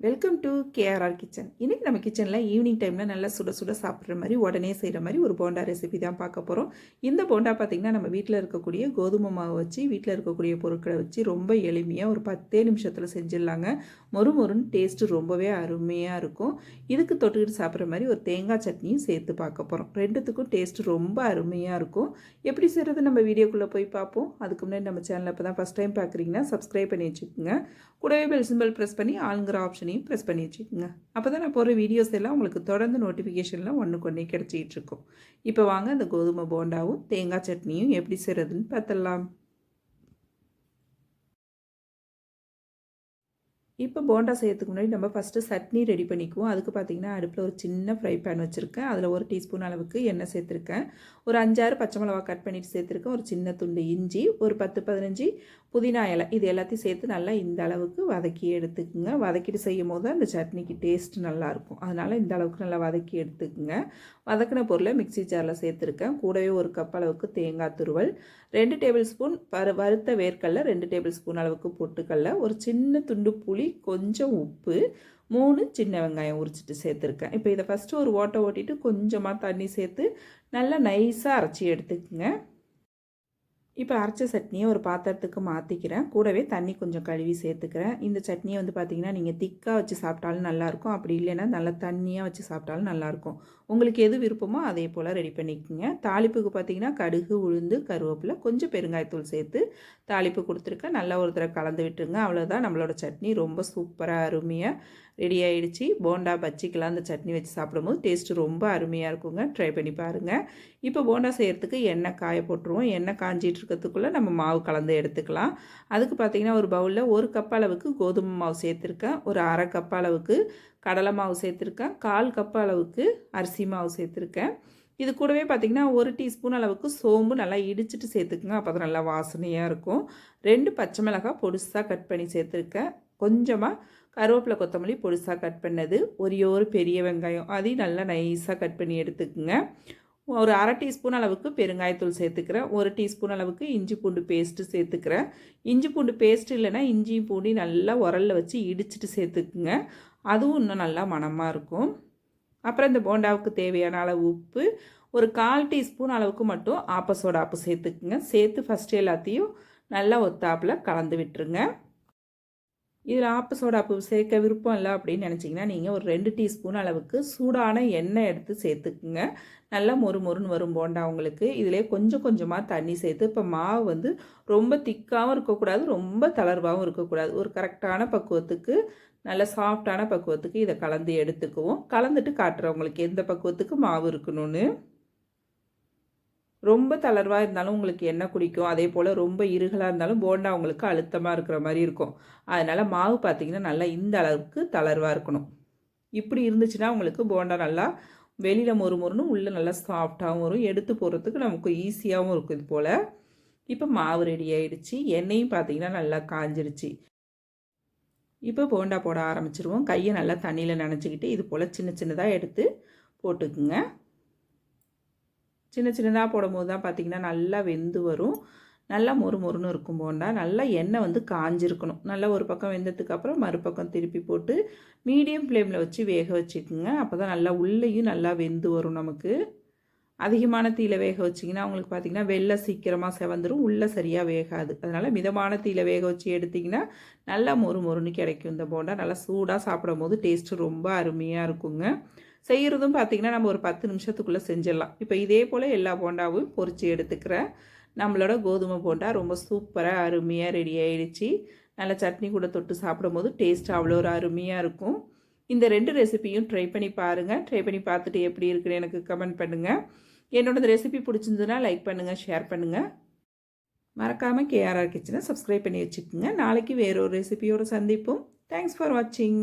Welcome to KRR kitchen இன்றைக்கி நம்ம கிச்சனில் ஈவினிங் டைமில் நல்லா சுட சுட சாப்பிட்ற மாதிரி உடனே செய்கிற மாதிரி ஒரு போண்டா ரெசிபி தான் பார்க்க போகிறோம் இந்த போண்டா பார்த்திங்கன்னா நம்ம வீட்டில் இருக்கக்கூடிய கோதுமை மாவு வச்சு வீட்டில் இருக்கக்கூடிய பொருட்களை வச்சு ரொம்ப எளிமையாக ஒரு பத்தே நிமிஷத்தில் செஞ்சிடலாங்க. மொறு மொறுன்னு டேஸ்ட்டு ரொம்பவே அருமையாக இருக்கும். இதுக்கு தொட்டுக்கிட்டு சாப்பிட்ற மாதிரி ஒரு தேங்காய் சட்னியும் சேர்த்து பார்க்க போகிறோம் ரெண்டுத்துக்கும் டேஸ்ட்டு ரொம்ப அருமையாக இருக்கும். எப்படி செய்கிறது நம்ம வீடியோக்குள்ளே போய் பார்ப்போம். அதுக்கு முன்னாடி நம்ம சேனலில் இப்போ தான் ஃபஸ்ட் டைம் பார்க்குறீங்கன்னா சப்ஸ்கிரைப் பண்ணி வச்சுக்கோங்க. கூடவே பெல் சிம்பிள் ப்ரெஸ் பண்ணி ஆளுங்கிற ஆப்ஷன் ஆப்ஷனையும் ப்ரெஸ் பண்ணி வச்சுக்கோங்க. அப்போ தான் நான் போகிற வீடியோஸ் எல்லாம் உங்களுக்கு தொடர்ந்து நோட்டிஃபிகேஷன்லாம் ஒன்றுக்கு ஒன்றே கிடச்சிக்கிட்டு இருக்கும். இப்போ வாங்க அந்த கோதுமை போண்டாவும் தேங்காய் சட்னியும் எப்படி செய்கிறதுன்னு பார்த்துடலாம். இப்போ போண்டா செய்யறதுக்கு முன்னாடி நம்ம ஃபஸ்ட்டு சட்னி ரெடி பண்ணிக்குவோம். அதுக்கு பார்த்திங்கன்னா அடுப்பில் ஒரு சின்ன ஃப்ரை பேன் வச்சுருக்கேன். அதில் ஒரு டீஸ்பூன் அளவுக்கு எண்ணெய் சேர்த்துருக்கேன். ஒரு அஞ்சாறு பச்சை மிளகா கட் பண்ணிவிட்டு சேர்த்துருக்கேன். ஒரு சின்ன துண்டு இஞ்சி ஒரு பத்து பதினஞ்சு புதினா இலை. இது எல்லாத்தையும் சேர்த்து நல்லா இந்த அளவுக்கு வதக்கி எடுத்துக்குங்க. வதக்கிட்டு செய்யும் போது அந்த சட்னிக்கு டேஸ்ட் நல்லாயிருக்கும் அதனால் இந்த அளவுக்கு நல்லா வதக்கி எடுத்துக்குங்க. வதக்கின பொருளை மிக்சி ஜாரில் சேர்த்துருக்கேன். கூடவே ஒரு கப் அளவுக்கு தேங்காய் துருவல் ரெண்டு டேபிள் ஸ்பூன் வறு வறுத்த வேர்க்கடல ரெண்டு டேபிள் ஸ்பூன் அளவுக்கு பொட்டுக்கடல ஒரு சின்ன துண்டு புளி கொஞ்சம் உப்பு மூணு சின்ன வெங்காயம் உரிச்சிட்டு சேர்த்துருக்கேன். இப்போ இதை ஃபஸ்ட்டு ஒரு ஓட்டை ஓட்டிட்டு கொஞ்சமாக தண்ணி சேர்த்து நல்லா நைஸாக அரைச்சி எடுத்துக்கோங்க. இப்போ அரைச்ச சட்னியை ஒரு பாத்திரத்துக்கு மாற்றிக்கிறேன் கூடவே தண்ணி கொஞ்சம் கழுவி சேர்த்துக்கிறேன். இந்த சட்னியை வந்து பார்த்திங்கன்னா நீங்கள் திக்காக வச்சு சாப்பிட்டாலும் நல்லாயிருக்கும். அப்படி இல்லைன்னா நல்லா தண்ணியாக வச்சு சாப்பிட்டாலும் நல்லாயிருக்கும். உங்களுக்கு எது விருப்பமோ அதே போல் ரெடி பண்ணிக்கோங்க. தாளிப்புக்கு பார்த்திங்கன்னா கடுகு உளுந்து கருவேப்பிலை கொஞ்சம் பெருங்காயத்தூள் சேர்த்து தாளிப்பு கொடுத்துருக்கேன். நல்லா ஒரு தடவை கலந்து விட்டுருங்க. அவ்வளோதான் நம்மளோட சட்னி ரொம்ப சூப்பராக அருமையாக ரெடி ஆகிடுச்சு போண்டா பச்சிக்கெலாம் அந்த சட்னி வச்சு சாப்பிடும்போது டேஸ்ட்டு ரொம்ப அருமையாக இருக்குங்க. ட்ரை பண்ணி பாருங்கள் இப்போ போண்டா செய்கிறதுக்கு எண்ணெய் காய போட்டுருவோம். எண்ணெய் காஞ்சிட்டு இருக்கிறதுக்குள்ளே நம்ம மாவு கலந்து எடுத்துக்கலாம். அதுக்கு பார்த்திங்கன்னா ஒரு பவுலில் ஒரு கப் அளவுக்கு கோதுமை மாவு சேர்த்துருக்கேன். ஒரு அரை கப் அளவுக்கு கடலை மாவு சேர்த்துருக்கேன். கால் கப் அளவுக்கு அரிசி மாவு சேர்த்துருக்கேன். இது கூடவே பார்த்திங்கன்னா ஒரு டீஸ்பூன் அளவுக்கு சோம்பு நல்லா இடிச்சிட்டு சேர்த்துக்குங்க. அப்போ தான் நல்லா வாசனையாக இருக்கும். ரெண்டு பச்சை மிளகாய் பொடிசாக கட் பண்ணி சேர்த்துருக்கேன். கொஞ்சமாக கருவேப்பிலை கொத்தமல்லி பொடிசாக கட் பண்ணது. ஒரே ஒரு பெரிய வெங்காயம். அதையும் நல்லா நைஸாக கட் பண்ணி எடுத்துக்குங்க. ஒரு அரை டீஸ்பூன் அளவுக்கு பெருங்காயத்தூள் சேர்த்துக்கிறேன். ஒரு டீஸ்பூன் அளவுக்கு இஞ்சி பூண்டு பேஸ்ட்டு சேர்த்துக்கிறேன். இஞ்சி பூண்டு பேஸ்ட் இல்லைன்னா இஞ்சியும் பூண்டி நல்லா உரலில் வச்சு இடிச்சிட்டு சேர்த்துக்குங்க. அதுவும் இன்னும் நல்லா மணமாக இருக்கும். அப்புறம் இந்த போண்டாவுக்கு தேவையான அளவு உப்பு ஒரு கால் டீஸ்பூன் அளவுக்கு மட்டும் ஆப்ப ஆப்பு சேர்த்துக்குங்க. சேர்த்து ஃபஸ்ட்டு எல்லாத்தையும் நல்லா ஒத்தாப்பில் கலந்து விட்டுருங்க. இதில் ஆப்பு சோடாப்பு சேர்க்க விருப்பம் இல்லை அப்படின்னு நினச்சிங்கன்னா நீங்கள் ஒரு ரெண்டு டீஸ்பூன் அளவுக்கு சூடான எண்ணெய் எடுத்து சேர்த்துக்குங்க. நல்லா மொறு மொறுன்னு வரும் போண்டா உங்களுக்கு. இதிலே கொஞ்சம் கொஞ்சமாக தண்ணி சேர்த்து இப்போ மாவு வந்து ரொம்ப திக்காகவும் இருக்கக்கூடாது ரொம்ப தளர்வாகவும் இருக்கக்கூடாது. ஒரு கரெக்டான பக்குவத்துக்கு நல்ல சாஃப்டான பக்குவத்துக்கு இதை கலந்து எடுத்துக்குவோம். கலந்துட்டு காட்டுறேன் உங்களுக்கு எந்த பக்குவத்துக்கு மாவு இருக்கணும்னு. ரொம்ப தளர்வாக இருந்தாலும் உங்களுக்கு என்ன குடிக்கும்? அதே போல் ரொம்ப இருகலாக இருந்தாலும் போண்டா உங்களுக்கு அழுத்தமாக இருக்கிற மாதிரி இருக்கும். அதனால் மாவு பார்த்திங்கன்னா நல்லா இந்த அளவுக்கு தளர்வாக இருக்கணும். இப்படி இருந்துச்சுன்னா உங்களுக்கு போண்டா நல்லா வெளியில் மொறு மொறுன்னு உள்ளே நல்லா சாஃப்டாகவும் வரும். எடுத்து போடுறதுக்கு நமக்கு ஈஸியாகவும் இருக்கும் இது போல். இப்போ மாவு ரெடி ஆகிடுச்சு எண்ணெயும் பார்த்திங்கன்னா நல்லா காஞ்சிருச்சு. இப்போ போண்டா போட ஆரம்பிச்சிருவோம். கையை நல்லா தண்ணியில் நனைச்சிக்கிட்டு இது போல் சின்ன சின்னதாக எடுத்து போட்டுக்குங்க. சின்ன சின்னதாக போடும்போது தான் பார்த்திங்கன்னா நல்லா வெந்து வரும். நல்லா மொறு மொறுன்னு இருக்கும் போண்டா. நல்லா எண்ணெய் வந்து காஞ்சிருக்கணும். நல்லா ஒரு பக்கம் வெந்ததுக்கு அப்புறம் மறுபக்கம் திருப்பி போட்டு மீடியம் ஃப்ளேமில் வச்சு வேக வச்சுக்கோங்க. அப்போ தான் நல்லா உள்ளேயும் நல்லா வெந்து வரும் நமக்கு. அதிகமான தீயில் வேக வச்சிங்கன்னா அவங்களுக்கு பார்த்திங்கன்னா வெள்ளை சீக்கிரமாக செவந்துடும் உள்ளே சரியாக வேகாது. அதனால் மிதமான தீயில் வேக வச்சு எடுத்திங்கன்னா நல்லா மொறு மொறுன்னு கிடைக்கும் இந்த போண்டா. நல்லா சூடாக சாப்பிடும் போது டேஸ்ட்டு ரொம்ப அருமையாக இருக்குங்க. செய்கிறதும் பார்த்திங்கன்னா நம்ம ஒரு பத்து நிமிஷத்துக்குள்ளே செஞ்சிடலாம். இப்போ இதே போல் எல்லா போண்டாவும் பொறிச்சு எடுத்துக்கிறேன். நம்மளோட கோதுமை போண்டா ரொம்ப சூப்பராக அருமையாக ரெடி ஆகிடுச்சி நல்ல சட்னி கூட தொட்டு சாப்பிடும்போது டேஸ்ட் அவ்வளோ ஒரு அருமையாக இருக்கும். இந்த ரெண்டு ரெசிபியும் ட்ரை பண்ணி பாருங்கள் ட்ரை பண்ணி பார்த்துட்டு எப்படி இருக்குன்னு எனக்கு கமெண்ட் பண்ணுங்கள் என்னோட ரெசிபி பிடிச்சிருந்ததுன்னா லைக் பண்ணுங்கள் ஷேர் பண்ணுங்கள் மறக்காமல் கேஆர்ஆர் கிச்சனை சப்ஸ்கிரைப் பண்ணி வச்சுக்கோங்க. நாளைக்கு வேறொரு ரெசிபியோடு சந்திப்போம். தேங்க்ஸ் ஃபார் வாட்சிங்